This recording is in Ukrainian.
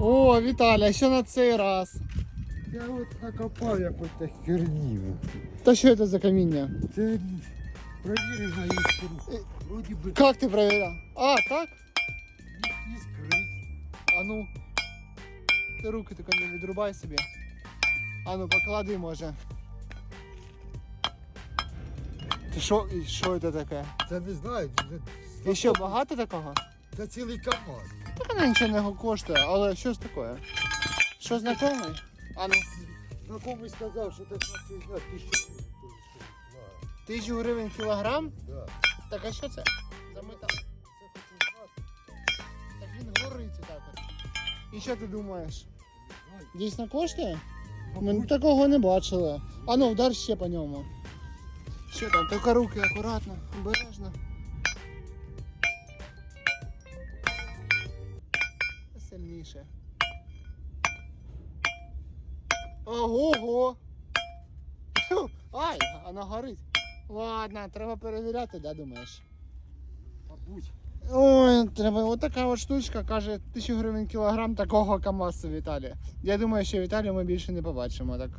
О, Віталя, що на цей раз? Я от накопав якусь херню. Та що це за каміння? Це провірена іскру. Вроді би Як ти перевіряв? А, так? іскри. А ну. Ти руки тільки не відрубай собі. А ну поклади може. Ти що, і що це таке? Це не знаю. Це, І що, багато такого? це цілий КАМАЗ. Так вона нічого не коштує, але що ж таке? Що знайомий? А ну, Знакомий сказав, що не знаю, тисячу гривень. тисячу гривень кілограм? Да. Так а що це? За метал. Це хочу знати. Так він горить так от. І що ти думаєш? Дійсно коштує? Ми такого не бачили. А ну, вдар ще по ньому. Що там? Тільки руки акуратно, обережно. Сильніше. Ого-го! Ай, вона горить. Ладно, треба перевіряти, да, думаєш? мабуть. Ой, треба отака от штучка, каже, 1000 гривень кілограм такого КАМАЗу в Італії. Я думаю, що в Італії ми більше не побачимо так.